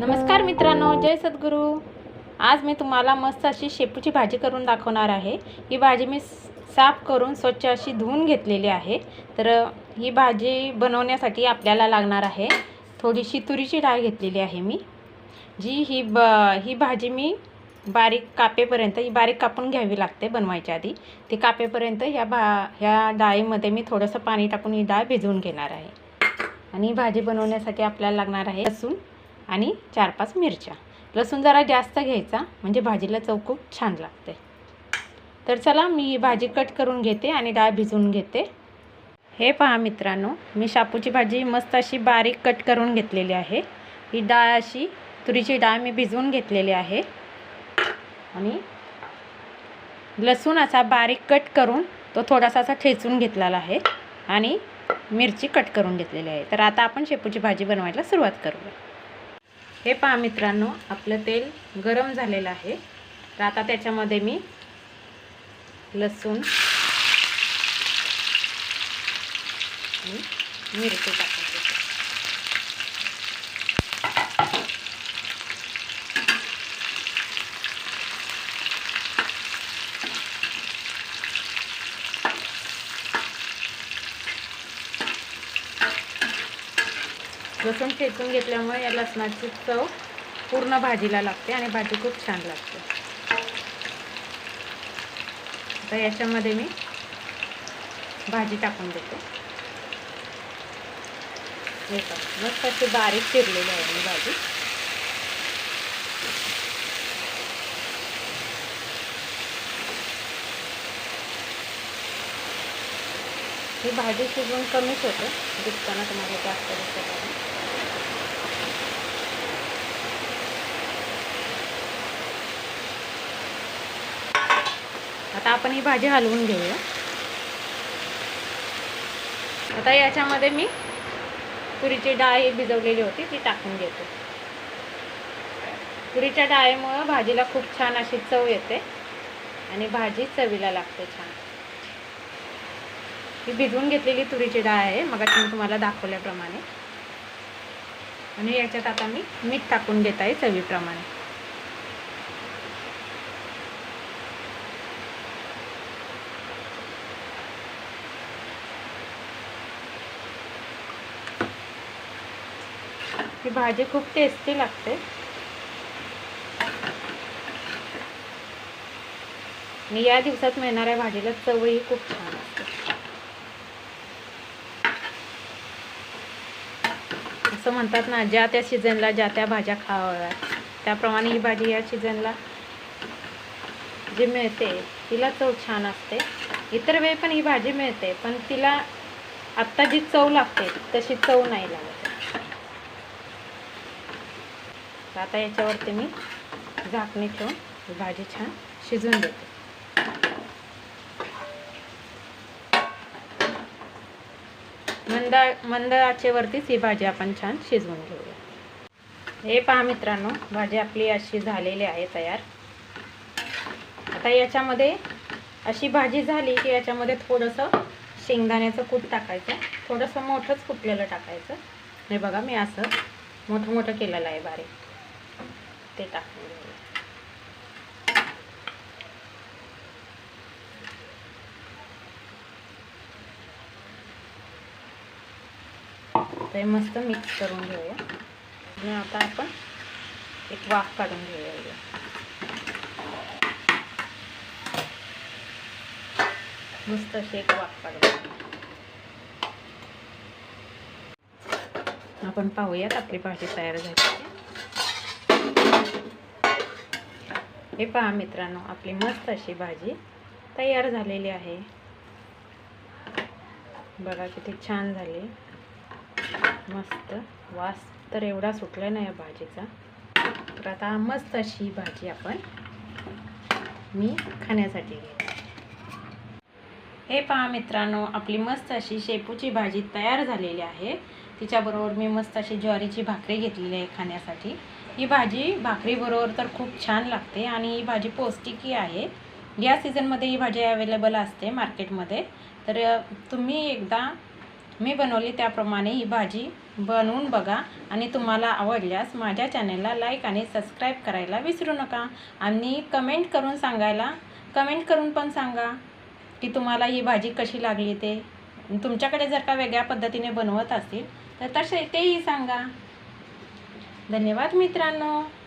नमस्कार मित्रांनो जय सद्गुरू. आज मी तुम्हाला मस्त अशी शेपूची भाजी करून दाखवणार आहे. ही भाजी मी साफ करून स्वच्छ अशी धुवून घेतलेली आहे. तर ही भाजी बनवण्यासाठी आपल्याला लागणार आहे थोडीशी तुरीची डाळ घेतलेली आहे मी. जी ही ब ही भाजी मी बारीक कापेपर्यंत ही बारीक कापून घ्यावी लागते बनवायच्या आधी. ती कापेपर्यंत ह्या भा ह्या डाळीमध्ये मी थोडंसं पाणी टाकून ही डाळ भिजवून घेणार आहे. आणि भाजी बनवण्यासाठी आपल्याला लागणार आहे लसूण. आणि चार पाच मिरच्या. लसूण जरा जास्त घ्यायचा म्हणजे भाजीला चव खूप छान लागते. तर चला मी ही भाजी कट करून घेते आणि डाळ भिजवून घेते. हे पहा मित्रांनो मी शापूची भाजी मस्त अशी बारीक कट करून घेतलेली आहे. ही डाळ अशी तुरीची डाळ मी भिजवून घेतलेली आहे. आणि लसूण असा बारीक कट करून तो थोडासा असा ठेचून घेतलेला आहे आणि मिरची कट करून घेतलेली आहे. तर आता आपण शेपूची भाजी बनवायला सुरुवात करूया. हे पहा मित्रांनो आपलं तेल गरम झालेलं आहे. तर आता त्याच्यामध्ये मी लसूण मिरची टाकते देते लसूण ठेचून घेतल्यामुळे या लसणाची चव पूर्ण भाजीला लागते आणि भाजी खूप छान लागते. आता याच्यामध्ये मी भाजी टाकून देते. मस्त अशी बारीक चिरलेली आहे मी भाजी. ही भाजी शिजवून कमीच होते दिसताना तुम्हाला जास्त दिसत आहे आता आपण ही भाजी हलवून घेऊया. आता याच्यामध्ये मी तुरीची डाळ ही भिजवलेली होती ती टाकून घेते. तुरीच्या डाळीमुळं भाजीला खूप छान अशी चव येते आणि भाजी चवीला लागते छान. ही भिजवून घेतलेली तुरीची डाळ आहे मग मी तुम्हाला दाखवल्याप्रमाणे. आणि याच्यात आता मी मीठ टाकून घेत आहे चवीप्रमाणे. ही भाजी खूप टेस्टी लागते. आणि या दिवसात मिळणाऱ्या भाजीला चवही खूप छान असते. असं म्हणतात ना ज्या त्या सीझनला ज्या त्या भाज्या खावाव्यात त्याप्रमाणे ही भाजी या सीझनला जी मिळते तिला चव छान असते. इतर वेळी पण ही भाजी मिळते पण तिला आत्ता जी चव लागते तशी चव नाही लागत. तर आता याच्यावरती मी झाकणी ठेवून भाजी छान शिजून देते. मंद मंद आचेवरतीच ही भाजी आपण छान शिजवून घेऊया. हे पहा मित्रांनो भाजी आपली अशी झालेली आहे तयार. आता याच्यामध्ये अशी भाजी झाली की याच्यामध्ये थोडंसं शेंगदाण्याचं कूट टाकायचं. थोडंसं मोठंच कुटलेलं टाकायचं. हे बघा मी असं मोठं मोठं केलेलं आहे बारीक. ते टाकून घेऊया ते मस्त मिक्स करून घेऊया आणि आता आपण एक वाफ काढून घेऊया मस्त अशी एक वाफ काढून आपण पाहूयात आपली भाजी तयार झाली. हे पहा मित्रांनो आपली मस्त अशी भाजी तयार झालेली आहे. बघा किती छान झाली. मस्त वास तर एवढा सुटला नाही या भाजीचा. तर आता मस्त अशी भाजी आपण मी खाण्यासाठी घेते. हे पहा मित्रांनो आपली मस्त अशी शेपूची भाजी तयार झालेली आहे. तिच्याबरोबर मी मस्त अशी ज्वारीची भाकरी घेतलेली आहे खाण्यासाठी. ही भाजी भाकरीबरोबर तर खूप छान लागते आणि ही भाजी पौष्टिकही आहे. या सीझनमध्ये ही भाजी अवेलेबल असते मार्केटमध्ये तर तुम्ही एकदा मी बनवली त्याप्रमाणे ही भाजी बनवून बघा आणि तुम्हाला आवडल्यास माझ्या चॅनलला लाईक आणि सबस्क्राईब करायला विसरू नका. आणि कमेंट करून सांगायला कमेंट करून पण सांगा की तुम्हाला ही भाजी कशी लागली ते. तुमच्याकडे जर का वेगळ्या पद्धतीने बनवत असतील तर तसे तेही सांगा. धन्यवाद मित्रांनो.